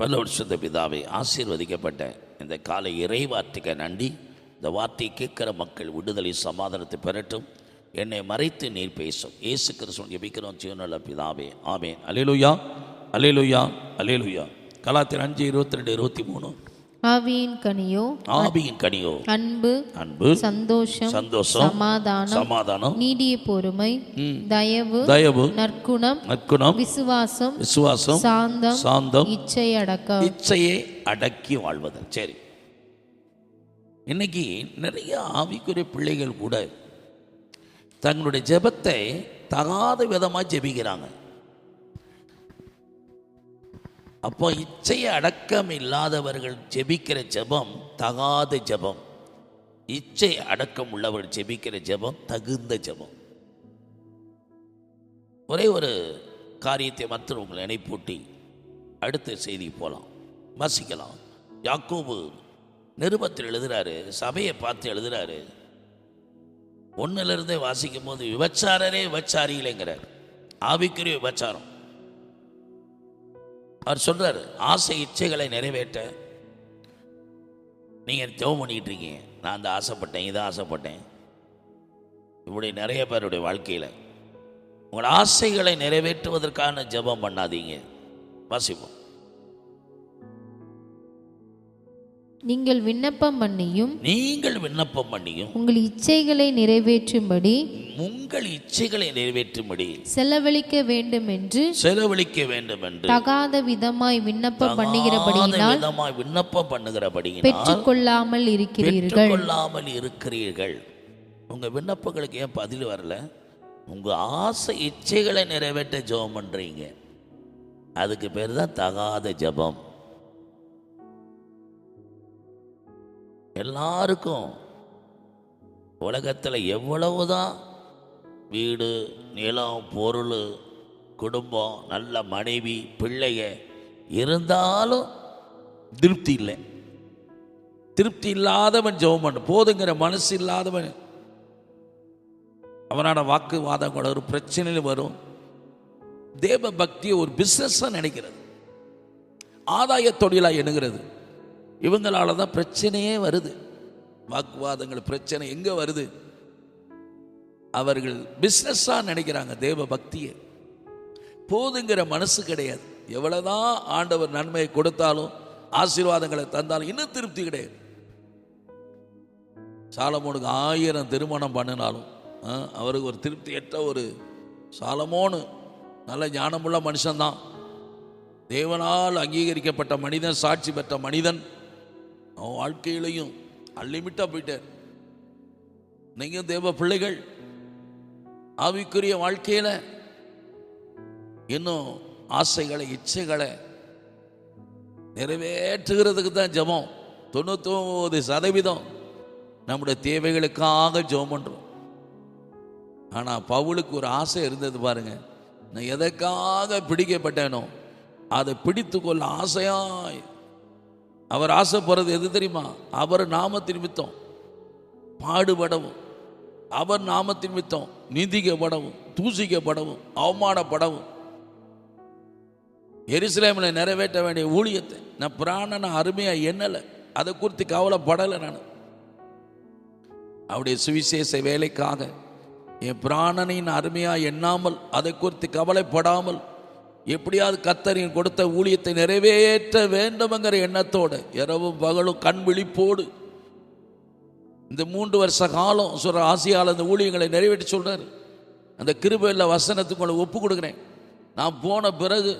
பல வருஷத்த பிதாவை ஆசீர்வதிக்கப்பட்ட இந்த காலை இறை வார்த்தைக்கு நன்றி. இந்த வார்த்தையை கேட்கிற மக்கள் விடுதலை சமாதானத்தை பெறட்டும். என்னை மறைத்து நீர் பேசும். இயேசு கிறிஸ்துவன் ஜெபிக்கிறோம் ஜீவனுள்ள பிதாவே. ஆமேன். அலேலுயா அலேலுயா அலேலுயா கலாத்திர அஞ்சு இருபத்தி ரெண்டு இருபத்தி மூணு. ஆவியின் கனியோ ஆபியின் கனியோ. அன்பு அன்பு சந்தோஷம் சந்தோஷம் சமாதானம் சமாதானம் நீடிய பொறுமை தயவு தயவு நற்குணம் நற்குணம் விசுவாசம் விசுவாசம் சாந்தம் சாந்தம் இச்சை அடக்கம். இச்சையை அடக்கி வாழ்வது. சரி. இன்னைக்கு நிறைய ஆவிக்குரிய பிள்ளைகள் கூட தங்களுடைய ஜெபத்தை தகாத விதமாக ஜெபிக்கிறாங்க. அப்போ இச்சையை அடக்கம் இல்லாதவர்கள் ஜெபிக்கிற ஜெபம் தகாத ஜெபம். இச்சை அடக்கம் உள்ளவர்கள் ஜெபிக்கிற ஜெபம் தகுந்த ஜெபம். ஒரே ஒரு காரியத்தை மற்ற உங்களை இணைப்பூட்டி அடுத்த செய்தி போகலாம் வாசிக்கலாம். யாக்கோபு நிருபத்தில் எழுதுறாரு சபையை பார்த்து எழுதுறாரு. ஒன்றிலிருந்தே வாசிக்கும் போது விபச்சாரரே விபச்சாரியிலைங்கிறார் ஆவிக்குரிய விபச்சாரம். அவர் சொல்றாரு ஆசை இச்சைகளை நிறைவேற்ற. நீங்கள் ஜெபம் பண்ணிக்கிட்டு இருக்கீங்க. நான் அந்த ஆசைப்பட்டேன் இதை ஆசைப்பட்டேன். இப்படி நிறைய பேருடைய வாழ்க்கையில் உங்கள் ஆசைகளை நிறைவேற்றுவதற்கான ஜெபம் பண்ணாதீங்க. வாசிப்போம். நீங்கள் விண்ணப்பம் பண்ணியும் நீங்கள் விண்ணப்பம் பண்ணியும் உங்கள் இச்சைகளை நிறைவேற்றும்படி உங்கள் இச்சைகளை நிறைவேற்றும்படி செலவழிக்க வேண்டும் என்று செலவழிக்க வேண்டும் என்று தகாத விதமாய் விண்ணப்பம் பண்ணுகிறபடியினால் விதமாய் விண்ணப்பம் பண்ணுகிறபடியினால் பெற்றுக்கொள்ளாமல் இருக்கிறீர்கள். பெற்றுக்கொள்ளாமல் இருக்கிறீர்கள். உங்க விண்ணப்பங்களுக்கு ஏன் பதில் வரல? உங்க ஆசை இச்சைகளை நிறைவேற்ற ஜெபம் பண்றீங்க. அதுக்கு பேர் தான் தகாத ஜெபம். எல்லாருக்கும் உலகத்தில் எவ்வளவுதான் வீடு நிலம் பொருள் குடும்பம் நல்ல மனைவி பிள்ளைய இருந்தாலும் திருப்தி இல்லை. திருப்தி இல்லாதவன் ஜெபம் பண்ண. போதுங்கிற மனசு இல்லாதவன் அவனோட வாக்குவாதம் கூட ஒரு பிரச்சனையில் வரும். தேவ பக்தியை ஒரு பிஸ்னஸாக நினைக்கிறது. ஆதாய தொழிலாக எண்ணுகிறது. இவங்களால தான் பிரச்சனையே வருது. வாக்குவாதங்கள் பிரச்சனை எங்கே வருது? அவர்கள் பிஸ்னஸாக நினைக்கிறாங்க தேவ பக்தியை. போதுங்கிற மனசு கிடையாது. எவ்வளோதான் ஆண்டவர் நன்மையை கொடுத்தாலும் ஆசீர்வாதங்களை தந்தாலும் இன்னும் திருப்தி கிடையாது. சாலமோனுக்கு ஆயிரம் திருமணம் பண்ணினாலும் அவருக்கு ஒரு திருப்தியற்ற ஒரு சாலமோனு நல்ல ஞானமுள்ள மனுஷன்தான். தேவனால் அங்கீகரிக்கப்பட்ட மனிதன் சாட்சி பெற்ற மனிதன் அவன் வாழ்க்கையிலையும் அன்லிமிட்டாக போயிட்டார். நீங்கள் தேவ பிள்ளைகள் ஆவிக்குரிய வாழ்க்கையில் இன்னும் ஆசைகளை இச்சைகளை நிறைவேற்றுகிறதுக்கு தான் ஜெபம். தொண்ணூத்தொம்பது சதவீதம் நம்முடைய தேவைகளுக்காக ஜெபம் பண்ணுறோம் ஆனால் பவுலுக்கு ஒரு ஆசை இருந்தது பாருங்க. நான் எதற்காக பிடிக்கப்பட்டேனோ அதை பிடித்து கொள்ள ஆசையாய் அவர் ஆசைப்படுறது எது தெரியுமா? அவர் நாமத்தின் மித்தம். பாடுபடவும். அவர் நாமத்தின் மித்தம். நிந்திக்கப்படவும் தூசிக்கப்படவும் அவமானப்படவும். எருசலேமில் நிறைவேற்ற வேண்டிய ஊழியத்தை நான் பிராணனை அருமையாக எண்ணலை. அதை குறித்து கவலைப்படலை நான். அவருடைய சுவிசேஷ வேலைக்காக என் பிராணனின் அருமையாக எண்ணாமல் அதை குறித்து கவலைப்படாமல் எப்படியாவது கத்தரின் கொடுத்த ஊழியத்தை நிறைவேற்ற வேண்டும்ங்கிற எண்ணத்தோடு இரவும் பகலும் கண் விழிப்போடு இந்த மூன்று வருஷ காலம் சொல்கிற ஆசியாவில் அந்த ஊழியங்களை நிறைவேற்றி சொல்கிறார் அந்த கிருபையில் வசனத்துக்கு உங்களை ஒப்பு கொடுக்குறேன். நான் போன பிறகு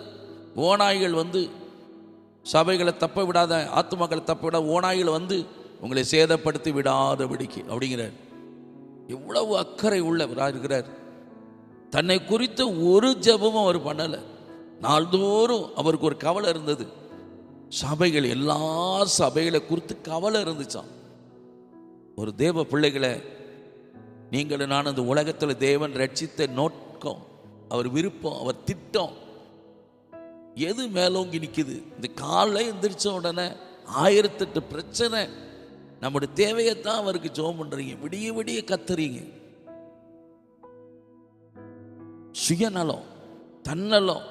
ஓநாய்கள் வந்து சபைகளை தப்ப விடாத ஆத்துமாக்களை தப்ப விடாத ஓநாய்கள் வந்து உங்களை சேதப்படுத்தி விடாதபடிக்கு அப்படிங்கிறார். எவ்வளவு அக்கறை உள்ளவராக இருக்கிறார். தன்னை குறித்த ஒரு ஜெபமும் அவர் பண்ணலை. நாள்தோறும் அவருக்கு ஒரு கவலை இருந்தது. சபைகள் எல்லா சபைகளை குறித்து கவலை இருந்துச்சாம். ஒரு தேவ பிள்ளைகளை நீங்கள் நான் இந்த உலகத்தில் தேவன் ரட்சித்த நோக்கம் அவர் விருப்பம் அவர் திட்டம். எது மேலோங்கி நிற்குது இந்த காலைல எந்திரிச்ச உடனே ஆயிரத்தெட்டு பிரச்சனை. நம்முடைய தேவையைத்தான் அவருக்கு ஜோம் பண்ணுறீங்க விடிய விடிய கத்துறீங்க. சுயநலம் தன்னலம்.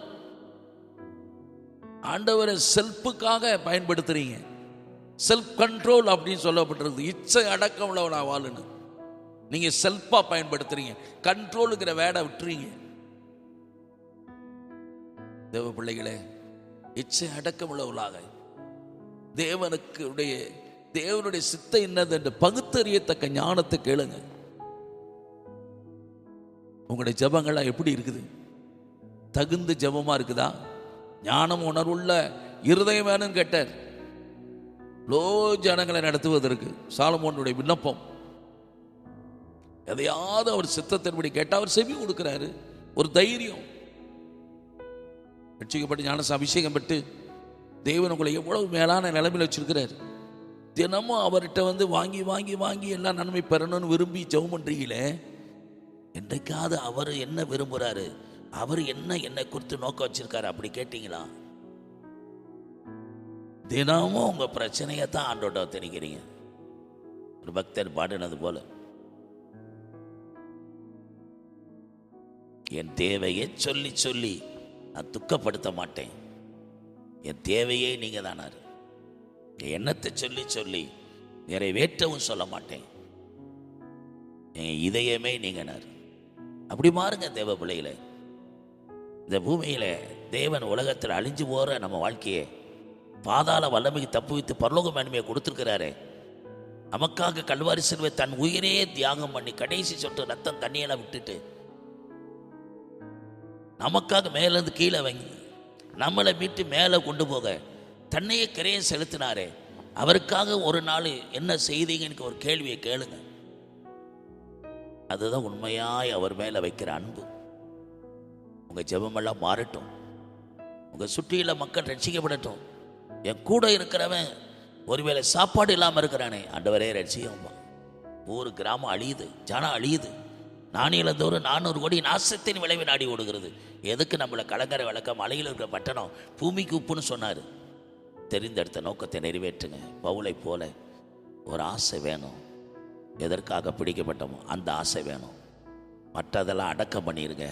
ஆண்டவரை செல்ஃபுக்காக பயன்படுத்துறீங்க. செல்ஃப் கண்ட்ரோல் அப்படின்னு சொல்லப்பட்டிருக்கு இச்சை அடக்கம் உள்ளவனா வாழுன்னு. நீங்கள் செல்ஃபாக பயன்படுத்துறீங்க. கண்ட்ரோலுங்கிற வேடை விட்டுறீங்க. தேவ பிள்ளைகளே இச்சை அடக்கம் உள்ளவர்களாக. தேவனுக்கு உடைய தேவனுடைய சித்தை என்னது என்று பகுத்தறியத்தக்க ஞானத்தை கேளுங்க. உங்களுடைய ஜபங்கள்லாம் எப்படி இருக்குது? தகுந்த ஜபமாக இருக்குதா? ஞானம் உணர்வுள்ள இருதயம் வேணும்னு கேட்டார். லோ ஜனங்களை நடத்துவதற்கு சாலமோனுடைய விண்ணப்பம். எதையாவது அவர் சித்தத்தின்படி கேட்டால் அவர் செவி கொடுக்கிறாரு. ஒரு தைரியம். ரட்சிக்கப்பட்டு ஞானச அபிஷேகம் பெற்று தேவன் உங்களை எவ்வளவு மேலான நிலைமையில் வச்சிருக்கிறார். தினமும் அவர்கிட்ட வந்து வாங்கி வாங்கி வாங்கி எல்லாம் நன்மை பெறணும்னு விரும்பி ஜெபம் பண்றீங்களே? என்றைக்காவது அவர் என்ன விரும்புறாரு? அவர் என்ன என்னை குறித்து நோக்கம் வச்சிருக்காரு? அப்படி கேட்டீங்களா? தினமும் உங்கள் பிரச்சனையை தான் ஆண்டோட்ட திணிக்கிறீங்க ஒரு பக்தர் பாடினது போல. என் தேவையை சொல்லி சொல்லி நான் துக்கப்படுத்த மாட்டேன். என் தேவையே நீங்கள் தானார் என் எண்ணத்தை சொல்லி சொல்லி நிறைவேற்றவும் சொல்ல மாட்டேன். என் இதயமே நீங்கனார் அப்படி மாறுங்க தேவ பிள்ளைகளை. இந்த பூமியில் தேவன் உலகத்தில் அழிஞ்சு போகிற நம்ம வாழ்க்கையை பாதாள வல்லமைக்கு தப்பு வைத்து பரலோக மேன்மையை கொடுத்துருக்கிறாரே. நமக்காக கல்வாரி செல்வ தன் உயிரே தியாகம் பண்ணி கடைசி சொட்டு ரத்தம் தண்ணியெல்லாம் விட்டுட்டு நமக்காக மேலேருந்து கீழே வாங்கி நம்மளை மீட்டு மேலே கொண்டு போக தன்னையே கிரையை செலுத்தினாரே. அவருக்காக ஒரு நாள் என்ன செய்தீங்கன்னு ஒரு கேள்வியை கேளுங்க. அதுதான் உண்மையாய் அவர் மேலே வைக்கிற அன்பு. உங்கள் ஜெபமெல்லாம் மாறட்டும். உங்கள் சுற்றியில் மக்கள் ரட்சிக்கப்படட்டும். என் கூட இருக்கிறவன் ஒருவேளை சாப்பாடு இல்லாமல் இருக்கிறானே ஆண்டவரே ரட்சியம்மா ஊர் கிராமம் அழியுது ஜனம் அழியுது. நாணயலந்தோறும் நானூறு கோடி நாசத்தின் விளைவு நாடி ஓடுகிறது. எதுக்கு நம்மளை கலங்கரை வழக்க மலையில் இருக்கிற பட்டணம் பூமிக்கு உப்புன்னு சொன்னார். தெரிந்தெடுத்த நோக்கத்தை நிறைவேற்றுங்க. பவுலை போல ஒரு ஆசை வேணும். எதற்காக பிடிக்கப்பட்டோமோ அந்த ஆசை வேணும். மற்றதெல்லாம் அடக்கம் பண்ணிடுங்க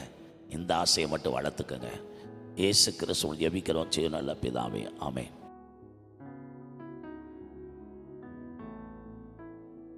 இந்த ஆசையை மட்டும் வளர்த்துக்கங்க. இயேசு கிறிஸ்துவ ஜெபிக்கிறோம். செய்யணும் நல்ல பிதாவே. ஆமென்.